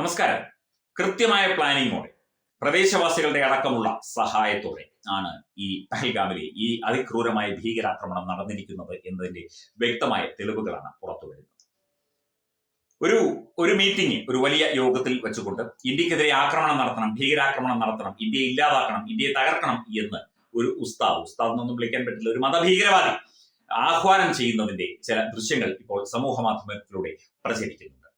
നമസ്കാരം. കൃത്യമായ പ്ലാനിങ്ങോടെ പ്രദേശവാസികളുടെ അടക്കമുള്ള സഹായത്തോടെ ആണ് ഈ പഹൽഗാമിലെ ഈ അതിക്രൂരമായ ഭീകരാക്രമണം നടന്നിരിക്കുന്നത് എന്നതിന്റെ വ്യക്തമായ തെളിവുകളാണ് പുറത്തു വരുന്നത്. ഒരു ഒരു മീറ്റിംഗ് ഒരു വലിയ യോഗത്തിൽ വെച്ചുകൊണ്ട് ഇന്ത്യക്കെതിരെ ആക്രമണം നടത്തണം ഭീകരാക്രമണം നടത്തണം ഇന്ത്യയെ ഇല്ലാതാക്കണം ഇന്ത്യയെ തകർക്കണം എന്ന് ഒരു ഉസ്താദ് ഉസ്താദ് എന്നൊന്നും വിളിക്കാൻ പറ്റില്ല ഒരു മതഭീകരവാദി ആഹ്വാനം ചെയ്യുന്നതിന്റെ ചില ദൃശ്യങ്ങൾ ഇപ്പോൾ സമൂഹ മാധ്യമത്തിലൂടെ പ്രചരിക്കുന്നുണ്ട്.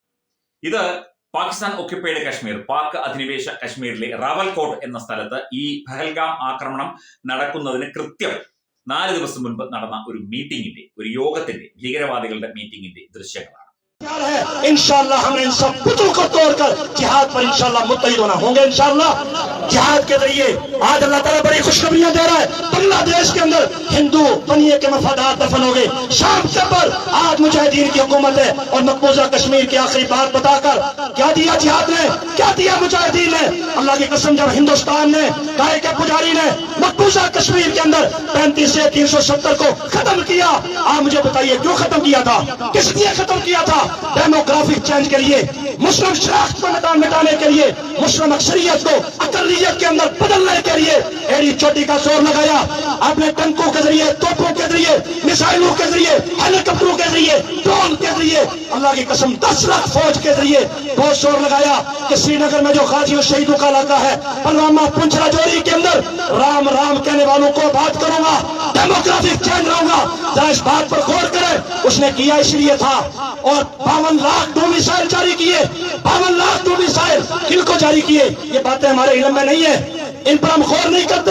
ഇത് പാകിസ്ഥാൻ ഒക്യുപ്പൈഡ് കശ്മീർ പാക് അധിനിവേശ കശ്മീരിലെ റാവൽകോട്ട് എന്ന സ്ഥലത്ത് ഈ പഹൽഗാം ആക്രമണം നടക്കുന്നതിന് കൃത്യം നാല് ദിവസം മുൻപ് നടന്ന ഒരു മീറ്റിംഗിന്റെ ഒരു യോഗത്തിന്റെ ഭീകരവാദികളുടെ മീറ്റിംഗിന്റെ ദൃശ്യങ്ങളാണ് इंशाल्लाह हम इन सब पुतों को तोड़कर जिहाद पर इंशाल्लाह मुतहिद होना होंगे इंशाल्लाह جہاد کے ذریعے آج اللہ تعالیٰ بڑی خوشخبریاں دے رہا ہے۔ بنگلہ دیش کے اندر ہندو بنیے کے مفادات دفن ہو گئے۔ شام سے پر آج مجاہدین کی حکومت ہے اور مقبوضہ کشمیر کی آخری بات بتا کر کیا دیا جہاد نے؟ کیا دیا مجاہدین نے؟ اللہ کی قسم جب ہندوستان نے گائے کے پجاری نے مقبوضہ کشمیر کے اندر پینتیس سے تین سو ستر کو ختم کیا۔ آپ مجھے بتائیے کیوں ختم کیا تھا؟ کس لیے ختم کیا تھا؟ ڈیموگرافک چینج کے لیے مسلم شناخت کو مٹانے کے لیے، مسلم اکثریت کو اقلیت کے اندر بدلنے کے لیے ایڑی چوٹی کا زور لگایا۔ آپ نے ٹنکوں کے ذریعے، توپوں کے ذریعے مسائلوں کے ذریعے ہیلی کاپٹروں کے ذریعے، ڈرون کے ذریعے، اللہ کی قسم دس لاکھ فوج کے ذریعے بہت زور لگایا کہ سری نگر میں جو غازی اور شہیدوں کا علاقہ ہے، پلوامہ پنچرا جوری کے اندر رام رام کہنے والوں کو بات کروں گا ڈیموکریٹک چینج رہوں گا۔ اس بات پر اس نے کیا اس لیے تھا؟ اور باون لاکھ دو میسائل جاری کیے۔ باون لاکھ دو میسائل کن کو جاری کیے؟ یہ باتیں ہمارے علم میں نہیں ہے ان پر ہم غور نہیں کرتے۔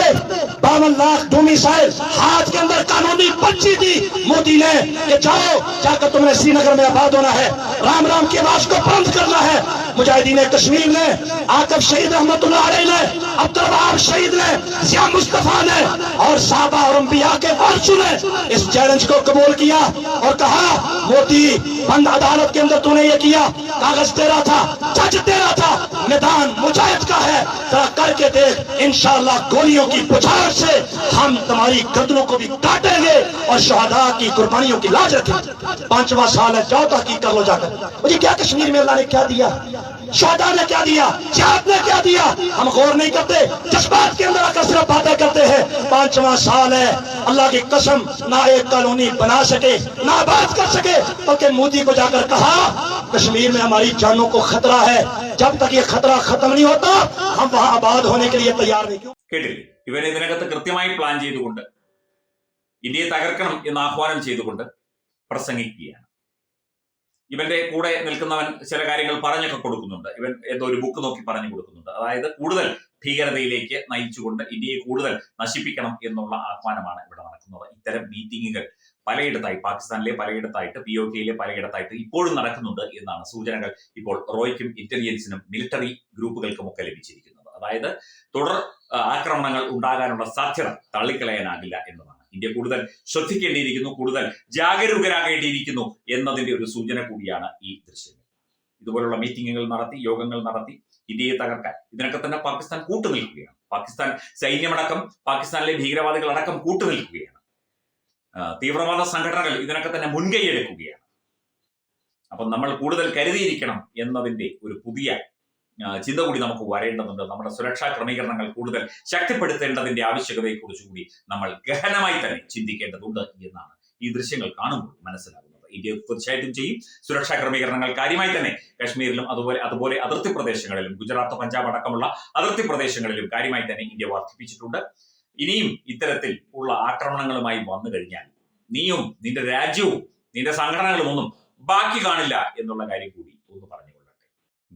باون لاکھ دو میسائل ہاتھ کے اندر قانونی پچی تھی۔ مودی نے کہ جاؤ، جا کر تم نے سری نگر میں آباد ہونا ہے۔ رام رام کی آواز کو بند کرنا ہے۔ مجاہدین کشمیر نے آقف شہید رحمت اللہ علیہ نے، عبدالوہاب شہید نے زیان مصطفیٰ نے اور صحابہ اور انبیاء کے وارثوں نے اس چیلنج کو قبول کیا اور کہا موٹی بند عدالت کے اندر تو نے یہ کیا کاغذ تیرا تھا، جج تیرا تھا، میدان مجاہد کا ہے۔ ذرا کر کے دیکھ، انشاءاللہ گولیوں کی پچھار سے ہم تمہاری گردنوں کو بھی کاٹیں گے اور شہدہ کی قربانیوں کی لاج رکھیں پانچوہ پانچواں سال ہے، جاؤ تحقیق کر لو جا کر۔ مجھے کیا کشمیر میں اللہ نے کیا دیا؟ شہدہ نے کیا دیا؟ جہاد نے کیا دیا؟ ہم غور نہیں کرتے، جذبات کے اندر اکثر باتیں کرتے ہیں۔ پانچواں سال ہے، اللہ کی قسم، نہ ایک کالونی بنا سکے، نہ آباد کر سکے، بلکہ مودی کو جا کر کہا कश्मीर में हमारी जानों को खतरा है जब तक ये खतरा खत्म नहीं होता हम वहां आबाद होने के लिए तैयार नहीं क्यों കേട്ടില്ലേ ഇവൻ ഇതിനകത്ത് കൃത്യമായി പ്ലാൻ ചെയ്തുകൊണ്ട് ഇന്ത്യയെ തകർക്കണം എന്ന് ആഹ്വാനം ചെയ്തുകൊണ്ട് പ്രസംഗിക്കുകയാണ് ഇവന്റെ കൂടെ നിൽക്കുന്നവൻ ചില കാര്യങ്ങൾ പറഞ്ഞൊക്കെ കൊടുക്കുന്നുണ്ട്. ഇവൻ എന്തോ ഒരു ബുക്ക് നോക്കി പറഞ്ഞു കൊടുക്കുന്നുണ്ട്. അതായത് കൂടുതൽ ഭീകരതയിലേക്ക് നയിച്ചുകൊണ്ട് ഇന്ത്യയെ കൂടുതൽ നശിപ്പിക്കണം എന്നുള്ള ആഹ്വാനമാണ് ഇവിടെ നടക്കുന്നത്. ഇത്തരം മീറ്റിങ്ങുകൾ പലയിടത്തായി പാകിസ്ഥാനിലെ പലയിടത്തായിട്ട് പി ഒ കെയിലെ പലയിടത്തായിട്ട് ഇപ്പോഴും നടക്കുന്നുണ്ട് എന്നാണ് സൂചനകൾ ഇപ്പോൾ റോയ്ക്കും ഇന്റലിജൻസിനും മിലിറ്ററി ഗ്രൂപ്പുകൾക്കും ഒക്കെ ലഭിച്ചിരിക്കുന്നത്. അതായത് തുടർ ആക്രമണങ്ങൾ ഉണ്ടാകാനുള്ള സാധ്യത തള്ളിക്കളയാനാകില്ല എന്നതാണ്. ഇന്ത്യ കൂടുതൽ ശ്രദ്ധിക്കേണ്ടിയിരിക്കുന്നു കൂടുതൽ ജാഗരൂകരാകേണ്ടിയിരിക്കുന്നു എന്നതിന്റെ ഒരു സൂചന കൂടിയാണ് ഈ ദൃശ്യങ്ങൾ. ഇതുപോലുള്ള മീറ്റിങ്ങുകൾ നടത്തി യോഗങ്ങൾ നടത്തി ഇന്ത്യയെ തകർക്കാൻ ഇതിനൊക്കെ തന്നെ പാകിസ്ഥാൻ കൂട്ടുനിൽക്കുകയാണ്. പാകിസ്ഥാൻ സൈന്യമടക്കം പാകിസ്ഥാനിലെ ഭീകരവാദികൾ അടക്കം കൂട്ടുനിൽക്കുകയാണ് തീവ്രവാദ സംഘടനകൾ ഇതിനൊക്കെ തന്നെ മുൻകൈ അപ്പം നമ്മൾ കൂടുതൽ കരുതിയിരിക്കണം എന്നതിന്റെ ഒരു പുതിയ ചിന്ത കൂടി നമുക്ക് വരേണ്ടതുണ്ട്. നമ്മുടെ സുരക്ഷാ ക്രമീകരണങ്ങൾ കൂടുതൽ ശക്തിപ്പെടുത്തേണ്ടതിന്റെ ആവശ്യകതയെക്കുറിച്ച് കൂടി നമ്മൾ ഗഹനമായി തന്നെ ചിന്തിക്കേണ്ടതുണ്ട് എന്നാണ് ഈ ദൃശ്യങ്ങൾ കാണുമ്പോൾ മനസ്സിലാകുന്നത്. ഇന്ത്യ തീർച്ചയായിട്ടും ചെയ്യും. സുരക്ഷാ ക്രമീകരണങ്ങൾ കാര്യമായി തന്നെ കാശ്മീരിലും അതുപോലെ അതുപോലെ അതിർത്തി പ്രദേശങ്ങളിലും ഗുജറാത്ത് പഞ്ചാബ് അടക്കമുള്ള അതിർത്തി പ്രദേശങ്ങളിലും കാര്യമായി തന്നെ ഇന്ത്യ വർദ്ധിപ്പിച്ചിട്ടുണ്ട്. ഇനിയും ഇത്തരത്തിൽ ഉള്ള ആക്രമണങ്ങളുമായി വന്നു കഴിഞ്ഞാൽ നീയും നിന്റെ രാജ്യവും നിന്റെ സംഘടനകളും ഒന്നും ബാക്കി കാണില്ല എന്നുള്ള കാര്യം കൂടി